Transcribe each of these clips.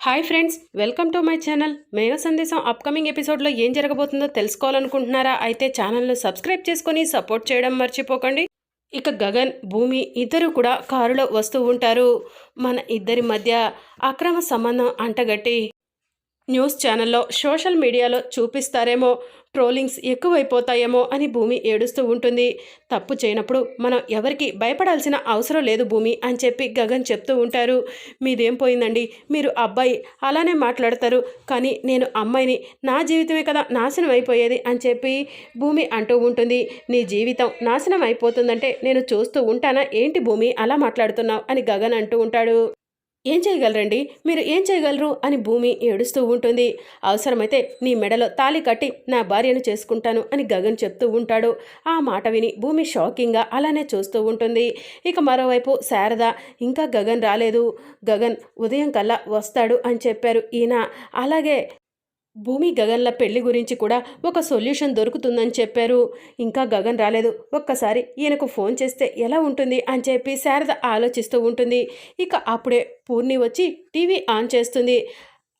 Hi friends welcome to my channel. Megha Sandesam upcoming ఎపిసోడ్లో ఏం జరగబోతుందో తెలుసుకోవాలనుకుంటున్నారా? అయితే ఛానల్ను సబ్స్క్రైబ్ చేసుకొని సపోర్ట్ చేయడం మర్చిపోకండి. ఇక గగన్ భూమి ఇద్దరు కూడా కారులో వస్తూ ఉంటారు. మన ఇద్దరి మధ్య అక్రమ సంబంధం అంటగట్టి న్యూస్ ఛానల్లో సోషల్ మీడియాలో చూపిస్తారేమో ట్రోలింగ్స్ ఎక్కువైపోతాయేమో అని భూమి ఏడుస్తూ ఉంటుంది. తప్పు చేయనప్పుడు మనం ఎవరికి భయపడాల్సిన అవసరం లేదు భూమి అని చెప్పి గగన్ చెప్తూ ఉంటారు. మీదేం పోయిందండి? మీరు అబ్బాయి అలానే మాట్లాడతారు. కానీ నేను అమ్మాయిని నా జీవితమే కదా నాశనం అయిపోయేది అని చెప్పి భూమి అంటూ ఉంటుంది. నీ జీవితం నాశనం అయిపోతుందంటే నేను చూస్తూ ఉంటానా? ఏంటి భూమి అలా మాట్లాడుతున్నావు అని గగన్ అంటూ ఉంటాడు. ఏం చేయగలరండి? మీరు ఏం చేయగలరు? అని భూమి ఏడుస్తూ ఉంటుంది. అవసరమైతే నీ మెడలో తాళి కట్టి నా భార్యను చేసుకుంటాను అని గగన్ చెప్తూ ఉంటాడు. ఆ మాట విని భూమి షాకింగ్గా అలానే చూస్తూ ఉంటుంది. ఇక మరోవైపు శారద ఇంకా గగన్ రాలేదు. గగన్ ఉదయం కల్లా వస్తాడు అని చెప్పారు ఈయన. అలాగే భూమి గగన్ల పెళ్ళి గురించి కూడా ఒక సొల్యూషన్ దొరుకుతుందని చెప్పారు. ఇంకా గగన్ రాలేదు. ఒక్కసారి ఈయనకు ఫోన్ చేస్తే ఎలా ఉంటుంది అని చెప్పి శారద ఆలోచిస్తూ ఉంటుంది. ఇక అప్పుడే పూర్ణి వచ్చి టీవీ ఆన్ చేస్తుంది.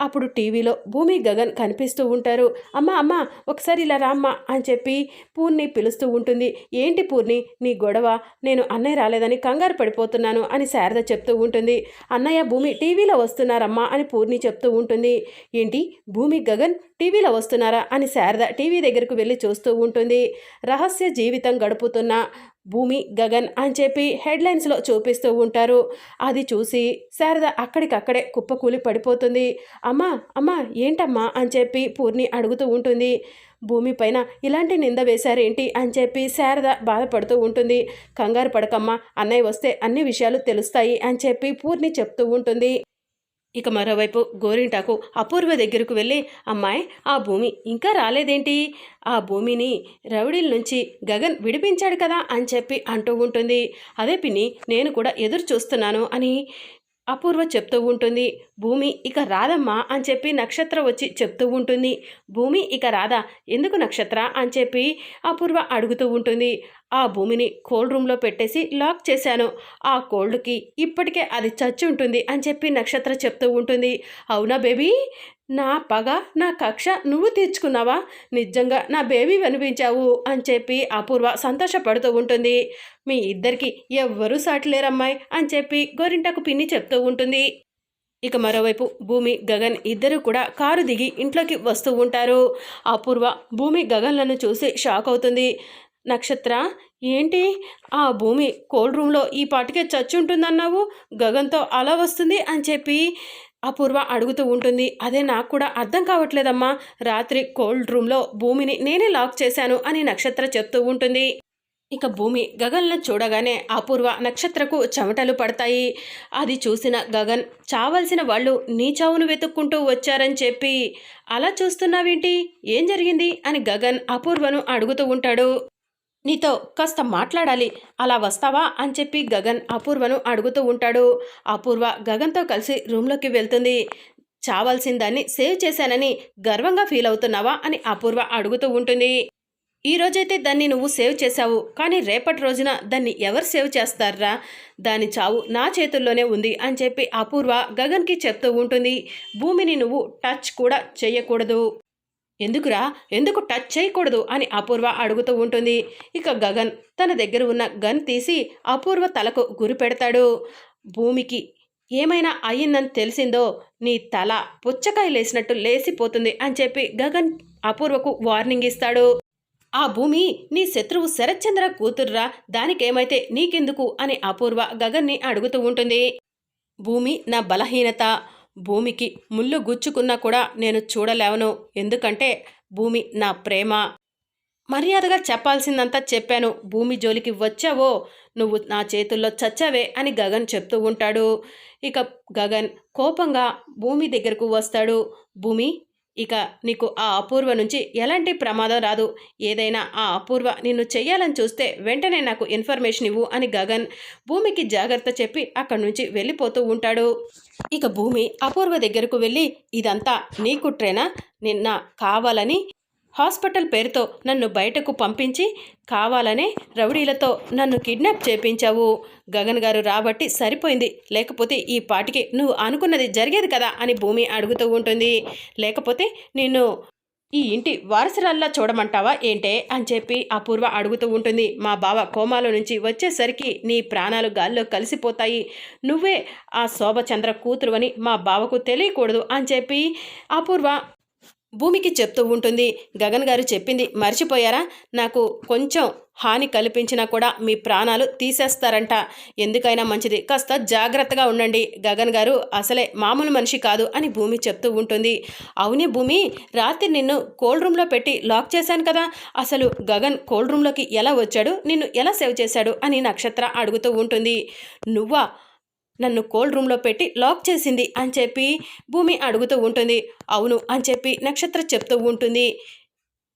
అప్పుడు టీవీలో భూమి గగన్ కనిపిస్తూ ఉంటారు. అమ్మ అమ్మ ఒకసారి ఇలా రామ్మ అని చెప్పి పూర్ణి పిలుస్తూ ఉంటుంది. ఏంటి పూర్ణి నీ గొడవ? నేను అన్నయ్య రాలేదని కంగారు పడిపోతున్నాను అని శారద చెప్తూ ఉంటుంది. అన్నయ్య భూమి టీవీలో వస్తున్నారమ్మా అని పూర్ణి చెప్తూ ఉంటుంది. ఏంటి భూమి గగన్ టీవీలో వస్తున్నారా అని శారద టీవీ దగ్గరకు వెళ్ళి చూస్తూ ఉంటుంది. రహస్య జీవితం గడుపుతున్న భూమి గగన్ అని చెప్పి హెడ్లైన్స్లో చూపిస్తూ ఉంటారు. అది చూసి శారద అక్కడికక్కడే కుప్పకూలి పడిపోతుంది. అమ్మా అమ్మా ఏంటమ్మా అని చెప్పి పూర్ణి అడుగుతూ ఉంటుంది. భూమి పైన ఇలాంటి నింద వేశారేంటి అని చెప్పి శారద బాధపడుతూ ఉంటుంది. కంగారు పడకమ్మా అన్నయ్య వస్తే అన్ని విషయాలు తెలుస్తాయి అని చెప్పి పూర్ణి చెప్తూ ఉంటుంది. ఇక మరోవైపు గోరింటాకు అపూర్వ దగ్గరకు వెళ్ళి అమ్మాయి ఆ భూమి ఇంకా రాలేదేంటి? ఆ భూమిని రౌడీల నుంచి గగన్ విడిపించాడు కదా అని చెప్పి అంటూ ఉంటుంది. అదే పిన్ని నేను కూడా ఎదురు చూస్తున్నాను అని అపూర్వ చెప్తూ ఉంటుంది. భూమి ఇక రాదమ్మా అని చెప్పి నక్షత్ర వచ్చి చెప్తూ ఉంటుంది. భూమి ఇక రాదా? ఎందుకు నక్షత్ర అని చెప్పి అపూర్వ అడుగుతూ ఉంటుంది. ఆ భూమిని కోల్డ్ రూమ్లో పెట్టేసి లాక్ చేశాను. ఆ కోల్డ్కి ఇప్పటికే అది చచ్చి ఉంటుంది అని చెప్పి నక్షత్ర చెప్తూ ఉంటుంది. అవునా బేబీ? నా పగ నా కక్ష నువ్వు తీర్చుకున్నావా? నిజంగా నా బేబీ వినిపించావు అని చెప్పి అపూర్వ సంతోషపడుతూ ఉంటుంది. మీ ఇద్దరికి ఎవ్వరూ సాటిలేరమ్మాయి అని చెప్పి గోరింటకు పిన్ని చెప్తూ ఉంటుంది. ఇక మరోవైపు భూమి గగన్ ఇద్దరు కూడా కారు దిగి ఇంట్లోకి వస్తూ ఉంటారు. అపూర్వ భూమి గగన్లను చూసి షాక్ అవుతుంది. నక్షత్ర ఏంటి? ఆ భూమి కోల్డ్ రూమ్లో ఈ పాటికే చచ్చి ఉంటుందన్నావు గగన్తో అలా వస్తుంది అని చెప్పి అపూర్వ అడుగుతూ ఉంటుంది. అదే నాకు కూడా అర్థం కావట్లేదమ్మా. రాత్రి కోల్డ్ రూమ్లో భూమిని నేనే లాక్ చేశాను అని నక్షత్ర చెప్తూ ఉంటుంది. ఇక భూమి గగన్ను చూడగానే అపూర్వ నక్షత్రకు చెమటలు పడతాయి. అది చూసిన గగన్ చావలసిన వాళ్ళు నీ చావును వెతుక్కుంటూ వచ్చారని చెప్పి అలా చూస్తున్నావేంటి? ఏం జరిగింది? అని గగన్ అపూర్వను అడుగుతూ ఉంటాడు. నీతో కాస్త మాట్లాడాలి. అలా వస్తావా? అని చెప్పి గగన్ అపూర్వను అడుగుతూ ఉంటాడు. అపూర్వ గగన్తో కలిసి రూమ్లోకి వెళ్తుంది. చావాల్సిందాన్ని సేవ్ చేశానని గర్వంగా ఫీల్ అవుతున్నావా? అని అపూర్వ అడుగుతూ ఉంటుంది. ఈ రోజైతే దాన్ని నువ్వు సేవ్ చేశావు కానీ రేపటి రోజున దాన్ని ఎవరు సేవ్ చేస్తారా? దాని చావు నా చేతుల్లోనే ఉంది అని చెప్పి అపూర్వ గగన్కి చెప్తూ ఉంటుంది. భూమిని నువ్వు టచ్ కూడా చేయకూడదు. ఎందుకురా? ఎందుకు టచ్ చేయకూడదు అని అపూర్వ అడుగుతూ ఉంటుంది. ఇక గగన్ తన దగ్గర ఉన్న గన్ తీసి అపూర్వ తలకు గురి పెడతాడు. భూమికి ఏమైనా అయ్యిందని తెలిసిందో నీ తల పుచ్చకాయ లేసినట్టు లేసిపోతుంది అని చెప్పి గగన్ అపూర్వకు వార్నింగ్ ఇస్తాడు. ఆ భూమి నీ శత్రువు శరత్చంద్ర కూతుర్రా దానికేమైతే నీకెందుకు? అని అపూర్వ గగన్ని అడుగుతూ ఉంటుంది. భూమి నా బలహీనత. భూమికి ముళ్ళు గుచ్చుకున్నా కూడా నేను చూడలేవను. ఎందుకంటే భూమి నా ప్రేమ. మర్యాదగా చెప్పాల్సిందంతా చెప్పాను. భూమి జోలికి వచ్చావో నువ్వు నా చేతుల్లో చచ్చావే అని గగన్ చెప్తూ ఉంటాడు. ఇక గగన్ కోపంగా భూమి దగ్గరకు వస్తాడు. భూమి ఇక నీకు ఆ అపూర్వ నుంచి ఎలాంటి ప్రమాదం రాదు. ఏదైనా ఆ అపూర్వ నిన్ను చెయ్యాలని చూస్తే వెంటనే నాకు ఇన్ఫర్మేషన్ ఇవ్వు అని గగన్ భూమికి జాగ్రత్త చెప్పి అక్కడి నుంచి వెళ్ళిపోతూ ఉంటాడు. ఇక భూమి అపూర్వ దగ్గరకు వెళ్ళి ఇదంతా నీ కుట్రేనా నిన్న కావాలని హాస్పిటల్ పేరుతో నన్ను బయటకు పంపించి కావాలనే రౌడీలతో నన్ను కిడ్నాప్ చేపించావు. గగన్ గారు రాబట్టి సరిపోయింది. లేకపోతే ఈ పాటికి నువ్వు అనుకున్నది జరిగేది కదా అని భూమి అడుగుతూ ఉంటుంది. లేకపోతే నిన్ను ఈ ఇంటి వారసురాల్లా చూడమంటావా ఏంటే అని చెప్పి అపూర్వ అడుగుతూ ఉంటుంది. మా బావ కోమాలో నుంచి వచ్చేసరికి నీ ప్రాణాలు గాల్లో కలిసిపోతాయి. నువ్వే ఆ శోభచంద్ర కూతురువని మా బావకు తెలియకూడదు అని చెప్పి అపూర్వ భూమికి చెప్తూ ఉంటుంది. గగన్ గారు చెప్పింది మర్చిపోయారా? నాకు కొంచెం హాని కల్పించినా కూడా మీ ప్రాణాలు తీసేస్తారంట. ఎందుకైనా మంచిది. కాస్త జాగ్రత్తగా ఉండండి. గగన్ గారు అసలే మామూలు మనిషి కాదు అని భూమి చెప్తూ ఉంటుంది. అవునే భూమి రాత్రి నిన్ను కోల్డ్ రూమ్లో పెట్టి లాక్ చేశాను కదా. అసలు గగన్ కోల్డ్ రూమ్లోకి ఎలా వచ్చాడు? నిన్ను ఎలా సేవ్ చేశాడు? అని నక్షత్ర అడుగుతూ ఉంటుంది. నువ్వా? నన్ను కోల్డ్ రూమ్లో పెట్టి లాక్ చేసింది అని చెప్పి భూమి అడుగుతూ ఉంటుంది. అవును అని చెప్పి నక్షత్ర చెప్తూ ఉంటుంది.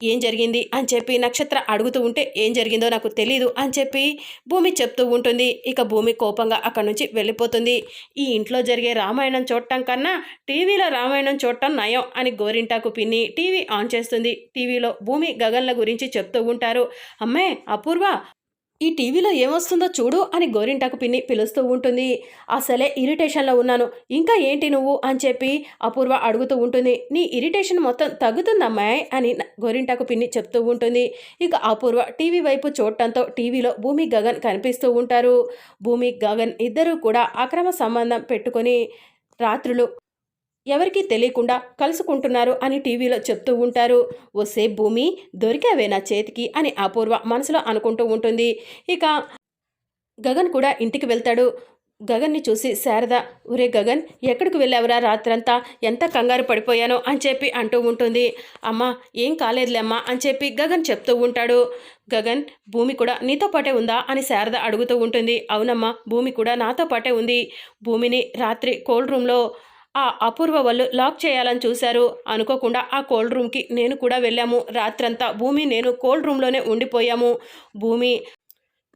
ఏం జరిగింది అని చెప్పి నక్షత్ర అడుగుతూ ఉంటే ఏం జరిగిందో నాకు తెలీదు అని చెప్పి భూమి చెప్తూ ఉంటుంది. ఇక భూమి కోపంగా అక్కడి నుంచి వెళ్ళిపోతుంది. ఈ ఇంట్లో జరిగే రామాయణం చూడటం కన్నా టీవీలో రామాయణం చూడటం నయం అని గోరింటాకు పిన్ని టీవీ ఆన్ చేస్తుంది. టీవీలో భూమి గగన్ల గురించి చెప్తూ ఉంటారు. అమ్మే అపూర్వ ఈ టీవీలో ఏమొస్తుందో చూడు అని గోరింటాకు పిన్ని పిలుస్తూ ఉంటుంది. అసలే ఇరిటేషన్లో ఉన్నాను. ఇంకా ఏంటి నువ్వు? అని చెప్పి అపూర్వ అడుగుతూ ఉంటుంది. నీ ఇరిటేషన్ మొత్తం తగ్గుతుందమ్మాయి అని గోరింటకు గోరింటాకు పిన్ని చెప్తూ ఉంటుంది. ఇక అపూర్వ టీవీ వైపు చూడటంతో టీవీలో భూమి గగన్ కనిపిస్తూ ఉంటారు. భూమి గగన్ ఇద్దరూ కూడా అక్రమ సంబంధం పెట్టుకొని రాత్రులు ఎవరికీ తెలియకుండా కలుసుకుంటున్నారు అని టీవీలో చెప్తూ ఉంటారు. వసే భూమి దొరికావే నా చేతికి అని అపూర్వ మనసులో అనుకుంటూ ఉంటుంది. ఇక గగన్ కూడా ఇంటికి వెళ్తాడు. గగన్ని చూసి శారద ఒరే గగన్ ఎక్కడికి వెళ్ళావురా రాత్రంతా? ఎంత కంగారు పడిపోయానో అని చెప్పి అంటూ ఉంటుంది. అమ్మా ఏం కాలేదులే అమ్మా అని చెప్పి గగన్ చెప్తూ ఉంటాడు. గగన్ భూమి కూడా నీతో పాటే ఉందా? అని శారద అడుగుతూ ఉంటుంది. అవునమ్మా భూమి కూడా నాతో పాటే ఉంది. భూమిని రాత్రి కోల్డ్ రూమ్లో ఆ అపూర్వ వాళ్ళు లాక్ చేయాలని చూశారు. అనుకోకుండా ఆ కోల్డ్ రూమ్కి నేను కూడా వెళ్ళాము. రాత్రంతా భూమి నేను కోల్డ్ రూమ్లోనే ఉండిపోయాము. భూమి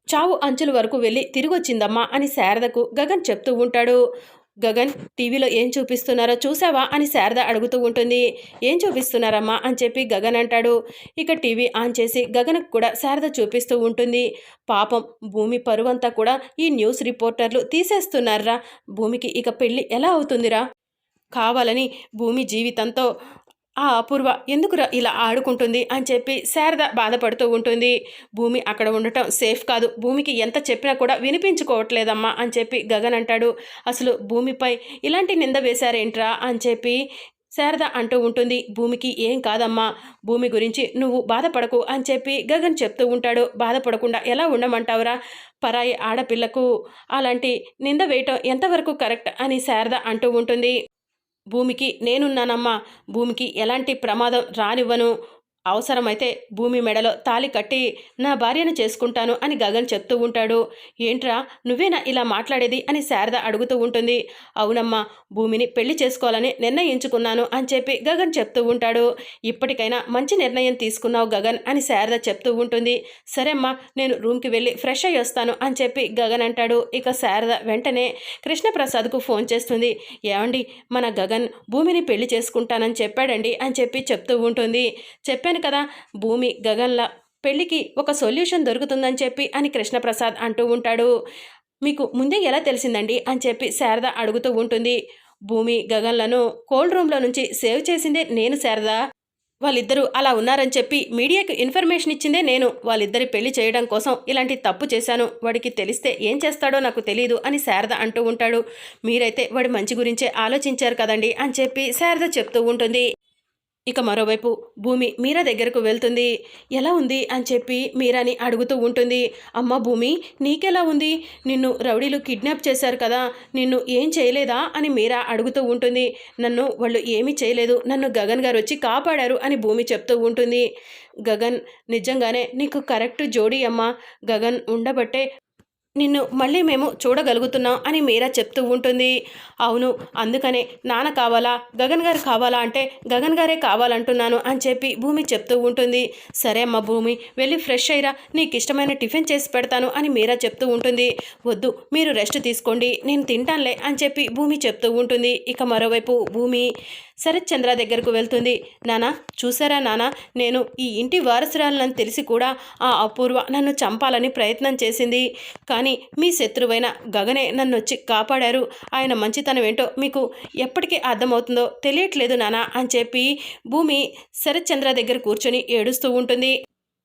చావు అంచుల వరకు వెళ్ళి తిరిగొచ్చిందమ్మా అని శారదకు గగన్ చెప్తూ ఉంటాడు. గగన్ టీవీలో ఏం చూపిస్తున్నారో చూసావా అని శారద అడుగుతూ ఉంటుంది. ఏం చూపిస్తున్నారమ్మా అని చెప్పి గగన్ అంటాడు. ఇక టీవీ ఆన్ చేసి గగన్కు కూడా శారద చూపిస్తూ ఉంటుంది. పాపం భూమి పరువంతా కూడా ఈ న్యూస్ రిపోర్టర్లు తీసేస్తున్నారా? భూమికి ఇక పెళ్ళి ఎలా అవుతుందిరా? కావాలని భూమి జీవితంతో ఆ అపూర్వ ఎందుకురా ఇలా ఆడుకుంటుంది? అని చెప్పి శారద బాధపడుతూ ఉంటుంది. భూమి అక్కడ ఉండటం సేఫ్ కాదు. భూమికి ఎంత చెప్పినా కూడా వినిపించుకోవట్లేదమ్మా అని చెప్పి గగన్ అంటాడు. అసలు భూమిపై ఇలాంటి నింద వేశారేంట్రా? అని చెప్పి శారద అంటూ ఉంటుంది. భూమికి ఏం కాదమ్మా. భూమి గురించి నువ్వు బాధపడకు అని చెప్పి గగన్ చెప్తూ ఉంటాడు. బాధపడకుండా ఎలా ఉండమంటావురా? పరాయి ఆడపిల్లకు అలాంటి నింద వేయటం ఎంతవరకు కరెక్ట్? అని శారద అంటూ ఉంటుంది. భూమికి నేనున్నానమ్మా. భూమికి ఎలాంటి ప్రమాదం రానివ్వను. అవసరమైతే భూమి మెడలో తాలి కట్టి నా భార్యను చేసుకుంటాను అని గగన్ చెప్తూ ఉంటాడు. ఏంట్రా నువ్వేనా ఇలా మాట్లాడేది అని శారద అడుగుతూ ఉంటుంది. అవునమ్మా భూమిని పెళ్ళి చేసుకోవాలని నిర్ణయించుకున్నాను అని చెప్పి గగన్ చెప్తూ ఉంటాడు. ఇప్పటికైనా మంచి నిర్ణయం తీసుకున్నావు గగన్ అని శారద చెప్తూ ఉంటుంది. సరే అమ్మా నేను రూమ్కి వెళ్ళి ఫ్రెష్ అయ్యి వస్తాను అని చెప్పి గగన్ అంటాడు. ఇక శారద వెంటనే కృష్ణప్రసాద్కు ఫోన్ చేస్తుంది. ఏమండి మన గగన్ భూమిని పెళ్ళి చేసుకుంటానని చెప్పాడండి అని చెప్పి చెప్తూ ఉంటుంది. చెప్పాను కదా భూమి గగన్ల పెళ్ళికి ఒక సొల్యూషన్ దొరుకుతుందని చెప్పి అని కృష్ణప్రసాద్ అంటూ ఉంటాడు. మీకు ముందే ఎలా తెలిసిందండి? అని చెప్పి శారద అడుగుతూ ఉంటుంది. భూమి గగన్లను కోల్డ్ రూమ్లో నుంచి సేవ్ చేసిందే నేను శారద. వాళ్ళిద్దరూ అలా ఉన్నారని చెప్పి మీడియాకు ఇన్ఫర్మేషన్ ఇచ్చిందే నేను. వాళ్ళిద్దరి పెళ్ళి చేయడం కోసం ఇలాంటి తప్పు చేశాను. వాడికి తెలిస్తే ఏం చేస్తాడో నాకు తెలియదు అని శారద అంటూ ఉంటాడు. మీరైతే వాడి మంచి గురించే ఆలోచించారు కదండి అని చెప్పి శారద చెప్తూ ఉంటుంది. ఇక మరోవైపు భూమి మీరా దగ్గరకు వెళ్తుంది. ఎలా ఉంది? అని చెప్పి మీరాని అడుగుతూ ఉంటుంది. అమ్మ భూమి నీకెలా ఉంది? నిన్ను రౌడీలు కిడ్నాప్ చేశారు కదా నిన్ను ఏం చేయలేదా? అని మీరా అడుగుతూ ఉంటుంది. నన్ను వాళ్ళు ఏమీ చేయలేదు. నన్ను గగన్ గారు వచ్చి కాపాడారు అని భూమి చెప్తూ ఉంటుంది. గగన్ నిజంగానే నీకు కరెక్ట్ జోడీ అమ్మ. గగన్ ఉండబట్టే నిన్ను మళ్ళీ మేము చూడగలుగుతున్నాం అని మీరా చెప్తూ ఉంటుంది. అవును అందుకనే నాన్న కావాలా గగన్ గారు కావాలా అంటే గగన్ గారే కావాలంటున్నాను అని చెప్పి భూమి చెప్తూ ఉంటుంది. సరే అమ్మ భూమి వెళ్ళి ఫ్రెష్ అయ్యిరా నీకు ఇష్టమైన టిఫిన్ చేసి పెడతాను అని మీరా చెప్తూ ఉంటుంది. వద్దు మీరు రెస్ట్ తీసుకోండి నేను తింటానులే అని చెప్పి భూమి చెప్తూ ఉంటుంది. ఇక మరోవైపు భూమి శరత్ చంద్ర దగ్గరకు వెళ్తుంది. నానా చూసారా నానా? నేను ఈ ఇంటి వారసురాలని తెలిసి కూడా ఆ అపూర్వ నన్ను చంపాలని ప్రయత్నం చేసింది. కానీ మీ శత్రువైన గగనే నన్ను వచ్చి కాపాడారు. ఆయన మంచితనం ఏంటో మీకు ఎప్పటికీ అర్థమవుతుందో తెలియట్లేదు నానా అని చెప్పి భూమి శరత్ చంద్ర దగ్గర కూర్చొని ఏడుస్తూ ఉంటుంది.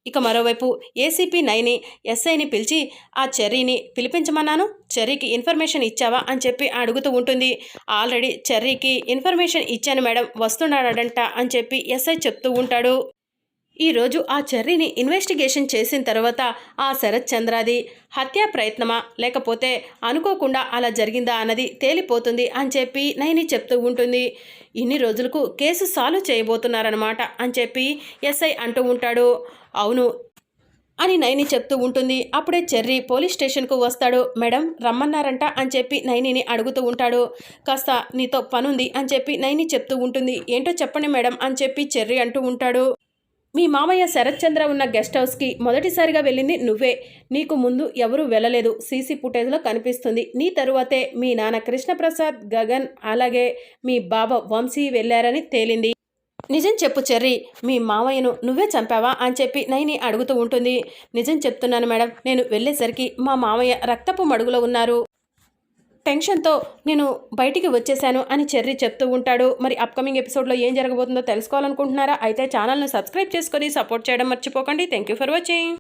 ఇక మరోవైపు ఏసీపీ నైని ఎస్ఐని పిలిచి ఆ చెర్రీని పిలిపించమన్నాను? చెర్రీకి ఇన్ఫర్మేషన్ ఇచ్చావా? అని చెప్పి అడుగుతూ ఉంటుంది. ఆల్రెడీ చెర్రీకి ఇన్ఫర్మేషన్ ఇచ్చాను మేడం వస్తున్నాడంట అని చెప్పి ఎస్ఐ చెప్తూ ఉంటాడు. ఈరోజు ఆ చెర్రీని ఇన్వెస్టిగేషన్ చేసిన తర్వాత ఆ శరత్ చంద్రాది హత్యా ప్రయత్నమా? లేకపోతే అనుకోకుండా అలా జరిగిందా అన్నది తేలిపోతుంది అని చెప్పి నైని చెప్తూ ఉంటుంది. ఇన్ని రోజులకు కేసు సాల్వ్ చేయబోతున్నారనమాట అని చెప్పి ఎస్ఐ అంటూ ఉంటాడు. అవును. అని నైని చెప్తూ ఉంటుంది. అప్పుడే చెర్రీ పోలీస్ స్టేషన్కు వస్తాడు. మేడం రమ్మన్నారంట అని చెప్పి నైనిని అడుగుతూ ఉంటాడు. కాస్త నీతో పనుంది అని చెప్పి నైని చెప్తూ ఉంటుంది. ఏంటో చెప్పండి మేడం అని చెప్పి చెర్రీ అంటూ ఉంటాడు. మీ మామయ్య శరత్ చంద్ర ఉన్న గెస్ట్ హౌస్కి మొదటిసారిగా వెళ్ళింది నువ్వే. నీకు ముందు ఎవరూ వెళ్ళలేదు. సీసీ ఫుటేజ్లో కనిపిస్తుంది. నీ తరువాతే మీ నాన్న కృష్ణప్రసాద్ గగన్ అలాగే మీ బాబా వంశీ వెళ్ళారని తేలింది. నిజం చెప్పు చెర్రీ మీ మావయ్యను నువ్వే చంపావా అని చెప్పి నైని అడుగుతూ ఉంటుంది. నిజం చెప్తున్నాను మేడం నేను వెళ్ళేసరికి మా మామయ్య రక్తపు మడుగులో ఉన్నారు. టెన్షన్తో నేను బయటికి వచ్చేసాను అని చెర్రీ చెప్తూ ఉంటాడు. మరి అప్కమింగ్ ఎపిసోడ్లో ఏం జరగబోతుందో తెలుసుకోవాలనుకుంటున్నారా? అయితే ఛానల్ను సబ్స్క్రైబ్ చేసుకొని సపోర్ట్ చేయడం మర్చిపోకండి. Thank you for watching